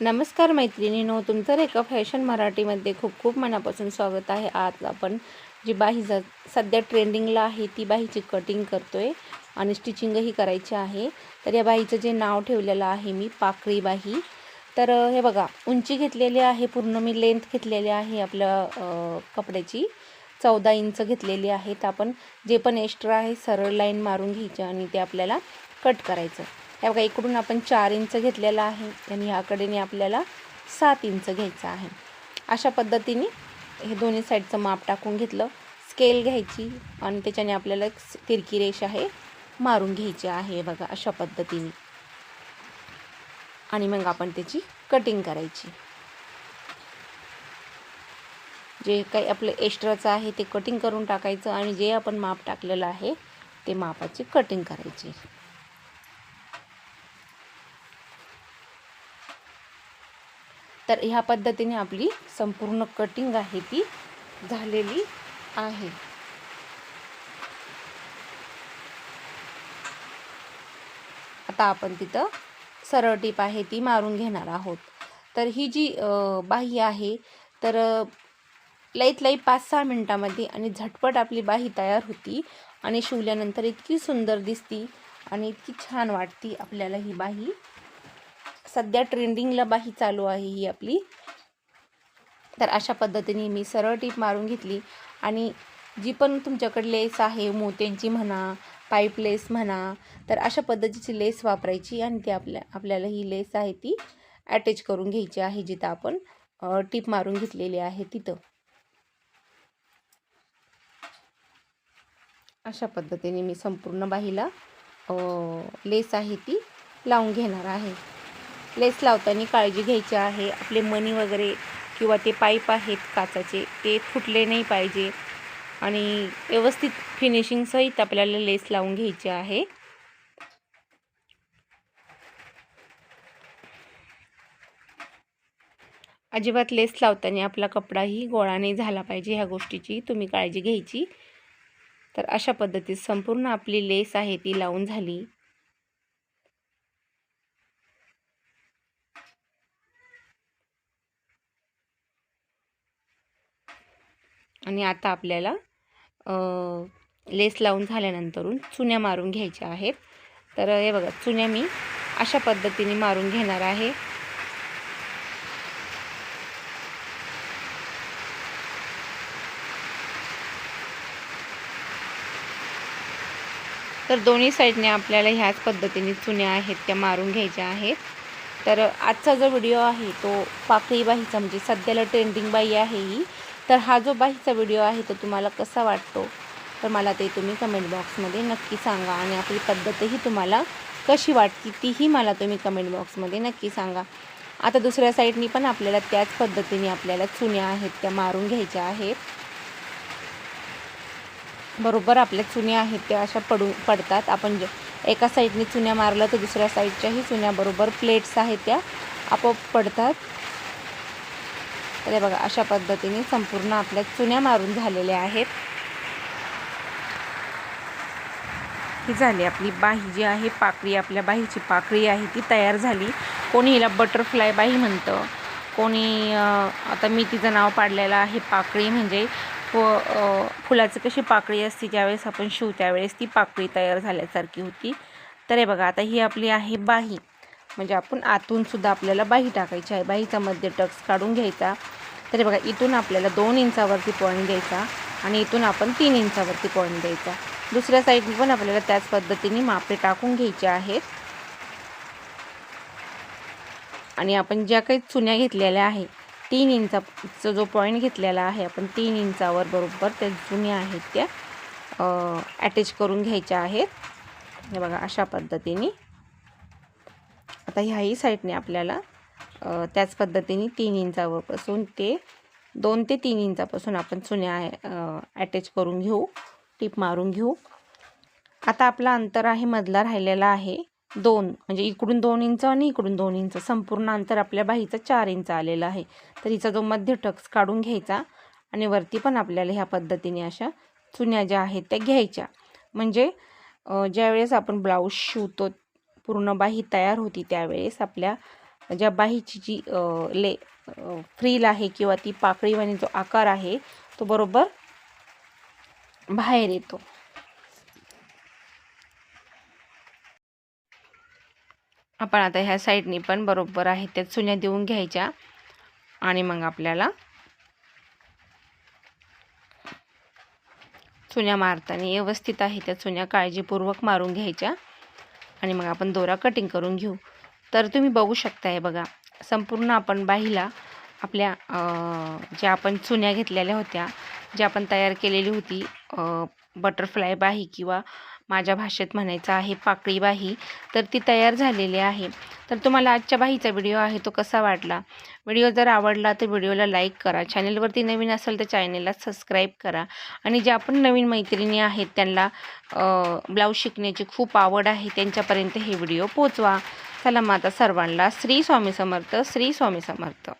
नमस्कार मैत्रिणीनो तुमचं रेखा फॅशन मराठीमध्ये खूप खूप मनापासून स्वागत आहे. आज आपण जी बाही ज सध्या ट्रेंडिंगला आहे ती बाहीची कटिंग करतो आहे आणि स्टिचिंगही करायची आहे. तर या बाहीचं जे नाव ठेवलेलं आहे मी पाकळी बाही तर हे बघा उंची घेतलेली आहे पूर्ण मी लेंथ घेतलेली आहे आपल्या कपड्याची. चौदा इंच घेतलेली आहे. तर आपण जे पण एक्स्ट्रा आहे सरळ लाईन मारून घ्यायची आणि ते आपल्याला कट करायचं. हे बघा इकडून आपण चार इंच घेतलेला आहे. आणि ह्याकडेने आपल्याला सात इंच घ्यायचं आहे. अशा पद्धतीने हे दोन्ही साईडचं माप टाकून घेतलं. स्केल घ्यायची आणि त्याच्याने आपल्याला एक तिरकी रेष आहे मारून घ्यायची आहे बघा अशा पद्धतीने. आणि मग आपण त्याची कटिंग करायची. जे काही आपलं एक्स्ट्राचं आहे ते कटिंग करून टाकायचं आणि जे आपण माप टाकलेलं आहे ते मापाची कटिंग करायची. तर ह्या पद्धतीने आपली संपूर्ण कटिंग आहे ती झालेली आहे. आता आपण तिथं सरळ टीप आहे ती मारून घेणार आहोत. तर ही जी बाही आहे तर लईत लई पाच सहा मिनटामध्ये आणि झटपट आपली बाही तयार होती आणि शिवल्यानंतर इतकी सुंदर दिसती आणि इतकी छान वाटती आपल्याला ही बाही. सध्या ट्रेंडिंगला बाही चालू आहे ही आपली. तर अशा पद्धतीने मी सरळ टीप मारून घेतली. आणि जी पण तुमच्याकडे लेस आहे मोत्यांची म्हणा पाईप लेस म्हणा तर अशा पद्धतीची लेस वापरायची आणि ती आपल्या आपल्याला ही लेस आहे ती अटॅच करून घ्यायची आहे जिथं आपण टीप मारून घेतलेली आहे तिथं. अशा पद्धतीने मी संपूर्ण बाहीला लेस आहे ती लावून घेणार आहे. लेस लावताना काळजी घ्यायची आहे. आपले मणी वगैरे किंवा ते पाईप आहेत काचाचे ते फुटले नाही पाहिजे. आणि व्यवस्थित फिनिशिंगसहित आपल्याला लेस लावून घ्यायची आहे. अजिबात लेस लावताना आपला कपडाही गोळा नाही झाला पाहिजे ह्या गोष्टीची तुम्ही काळजी घ्यायची. तर अशा पद्धतीत संपूर्ण आपली लेस आहे ती लावून झाली. आणि आता आपल्याला लेस लावून झाल्यानंतरून चुन्या मारून घ्यायच्या आहेत. तर हे बघा चुन्या मी अशा पद्धतीने मारून घेणार आहे. तर दोन्ही साईडने आपल्याला ह्याच पद्धतीने चुन्या आहेत त्या मारून घ्यायच्या आहेत. तर आजचा जो व्हिडिओ आहे तो पाकळी बाहीचा म्हणजे सध्याला ट्रेंडिंग बाई आहे ही. तर हा जो बाहीचा व्हिडिओ आहे तो तुम्हाला कसा वाटतो? तर मला ते तुम्ही कमेंट बॉक्समध्ये नक्की सांगा आणि आपली पद्धतही तुम्हाला कशी वाटते तीही मला तुम्ही कमेंट बॉक्समध्ये नक्की सांगा. आता दुसऱ्या साईडनी पण आपल्याला त्याच पद्धतीने आपल्याला चुन्या आहेत त्या मारून घ्यायच्या आहेत. बरोबर आपल्या चुन्या आहेत त्या अशा पडू पडतात. आपण ज एका साईडने चुन्या मारल्या तर दुसऱ्या साईडच्याही चुन्या बरोबर प्लेट्स आहेत त्या आपोआप पडतात. तर हे बघा अशा पद्धतीने संपूर्ण आपल्या चुन्या मारून झालेल्या आहेत. ही झाली आपली बाही जी आहे पाकळी आपल्या बाहीची पाकळी आहे ती तयार झाली. कोणी हिला बटरफ्लाय बाही म्हणतं. कोणी आता मी तिचं नाव पाडलेलं आहे पाकळी म्हणजे फ फुलाचं कशी पाकळी असते ज्यावेळेस आपण शिव त्यावेळेस ती पाकळी तयार झाल्यासारखी होती. तर हे बघा आता ही आपली आहे बाही. म्हणजे आपण आतूनसुद्धा आपल्याला बाही टाकायची आहे. बाहीचा मध्य टक्स काढून घ्यायचा. तरी बघा इथून आपल्याला दोन इंचावरती पॉईंट द्यायचा आणि इथून आपण तीन इंचावरती पॉईंट द्यायचा. दुसऱ्या साईडने पण आपल्याला त्याच पद्धतीने मापे टाकून घ्यायचे आहेत. आणि आपण ज्या काही चुन्या घेतलेल्या आहे तीन इंचा जो पॉईंट घेतलेला आहे आपण तीन इंचावर बरोबर त्या जुन्या आहेत त्या अटॅच करून घ्यायच्या आहेत. हे बघा अशा पद्धतीने आता ह्याही साईडने आपल्याला त्याच पद्धतीने तीन इंचापासून ते दोन ते तीन इंचापासून आपण चुन्या अटॅच करून घेऊ टीप मारून घेऊ. आता आपला अंतर आहे मधला राहिलेला आहे दोन म्हणजे इकडून दोन इंच आणि इकडून दोन इंच. संपूर्ण अंतर आपल्या बाईचं चार इंच आलेलं आहे. तर हिचा जो मध्य टक्स काढून घ्यायचा आणि वरती पण आपल्याला ह्या पद्धतीने अशा चुन्या ज्या आहेत त्या घ्यायच्या. म्हणजे ज्यावेळेस आपण ब्लाऊज शिवतो पूर्ण बाही तयार होती त्यावेळेस आपल्या ज्या बाहीची जी ले फ्रील आहे किंवा ती पाकळीवाणी जो आकार आहे तो बरोबर बाहेर येतो. आपण आता ह्या साईडनी पण बरोबर आहे त्या चुन्या देऊन घ्यायच्या आणि मग आपल्याला चुन्या मारताना व्यवस्थित आहे त्या चुन्या काळजीपूर्वक मारून घ्यायच्या. आणि मग आपण दोरा कटिंग करून घेऊ. तर तुम्ही बघू शकताय बघा संपूर्ण आपण बाहीला आपल्या ज्या आपण चुन्या घेतलेल्या होत्या ज्या आपण तयार केलेली होती बटरफ्लाय बाही किंवा माझ्या भाषेत म्हणायचं आहे पाकळी बाही तर ती तयार झालेली आहे. तर तुम्हाला आजच्या बाहीचा व्हिडिओ आहे तो कसा वाटला? व्हिडिओ जर आवडला तर व्हिडिओला लाईक करा. चॅनलवरती नवीन असेल तर चॅनलला सबस्क्राईब करा. आणि ज्या पण नवीन मैत्रिणी आहेत त्यांना ब्लाऊज शिकण्याची खूप आवड आहे त्यांच्यापर्यंत हे व्हिडिओ पोचवा. चला माता आता सर्वांना श्री स्वामी समर्थ श्री स्वामी समर्थ.